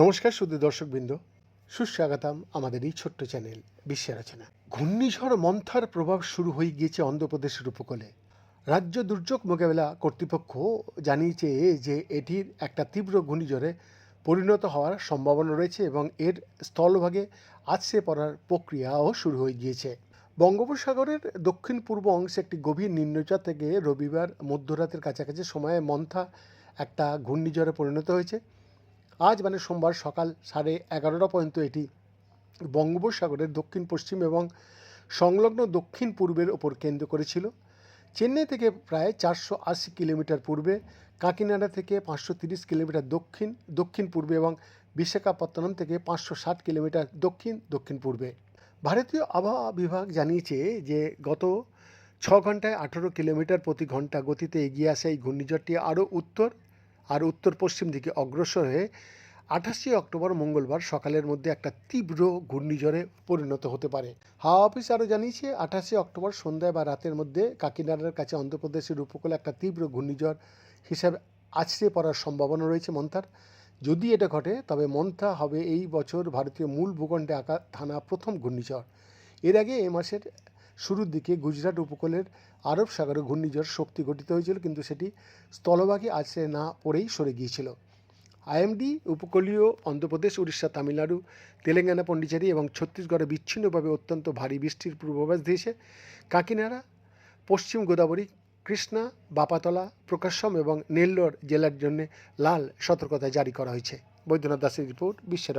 নমস্কার শুধু দর্শকবৃন্দ। সুস্বাগতম আমাদের এই ছোট্ট চ্যানেল বিশ্বের রচনা ঘূর্ণিঝড় মন্থার প্রভাব শুরু হয়ে গিয়েছে অন্ধ্রপ্রদেশের উপকূলে। রাজ্য দুর্যোগ মোকাবেলা কর্তৃপক্ষ জানিয়েছে যে এটির একটা তীব্র ঘূর্ণিঝড়ে পরিণত হওয়ার সম্ভাবনা রয়েছে এবং এর স্থলভাগে আছড়ে পড়ার প্রক্রিয়াও শুরু হয়ে গিয়েছে। বঙ্গোপসাগরের দক্ষিণ পূর্ব অংশে একটি গভীর নিম্নচাপ থেকে রবিবার মধ্যরাতের কাছাকাছি সময়ে মন্থা একটা ঘূর্ণিঝড়ে পরিণত হয়েছে। আজ মানে সোমবার সকাল সাড়ে এগারোটা পর্যন্ত এটি বঙ্গোপসাগরের দক্ষিণ পশ্চিম এবং সংলগ্ন দক্ষিণ পূর্বের ওপর কেন্দ্র করেছিল। চেন্নাই থেকে প্রায় চারশো আশি কিলোমিটার পূর্বে, কাকিনাডা থেকে পাঁচশো তিরিশ কিলোমিটার দক্ষিণ দক্ষিণ পূর্বে এবং বিশাখাপত্তনম থেকে পাঁচশো ষাট কিলোমিটার দক্ষিণ দক্ষিণ পূর্বে ভারতীয় আবহাওয়া বিভাগ জানিয়েছে যে গত ছ ঘন্টায় আঠেরো কিলোমিটার প্রতি ঘণ্টা গতিতে এগিয়ে আসা এই ঘূর্ণিঝড়টি আরও উত্তর আর উত্তর পশ্চিম দিকে অগ্রসর হয়ে আঠাশে অক্টোবর মঙ্গলবার সকালের মধ্যে একটা তীব্র ঘূর্ণিঝড়ে পরিণত হতে পারে। হাওয়া অফিস আরও জানিয়েছে, আঠাশে অক্টোবর সন্ধ্যায় বা রাতের মধ্যে কাকিনাডার কাছে অন্ধ্রপ্রদেশের উপকূলে একটা তীব্র ঘূর্ণিঝড় হিসাবে আছড়ে পড়ার সম্ভাবনা রয়েছে মন্থার। যদি এটা ঘটে, তবে মন্থা হবে এই বছর ভারতীয় মূল ভূখণ্ডে আঁকা থানা প্রথম ঘূর্ণিঝড়। এর আগে এ মাসের শুরুর দিকে গুজরাট উপকূলের আরব সাগরে ঘূর্ণিঝড় শক্তি গঠিত হয়েছিল, কিন্তু সেটি স্থলভাগে আছড়ে না পড়েই সরে গিয়েছিল। আইএমডি, উপকূলীয় অন্ধ্রপ্রদেশ, উড়িষ্যা, তামিলনাড়ু, তেলেঙ্গানা, পন্ডিচেরি এবং ছত্তিশগড়ে বিচ্ছিন্নভাবে অত্যন্ত ভারী বৃষ্টির পূর্বাভাস দিয়েছে কাকিনাড়া, পশ্চিম গোদাবরী কৃষ্ণা, বাপাতলা প্রকাশ্যম এবং নেল্লোর জেলার জন্য লাল সতর্কতা জারি করা হয়েছে বৈদ্যনাথ দাসের রিপোর্ট, বিশ্বের।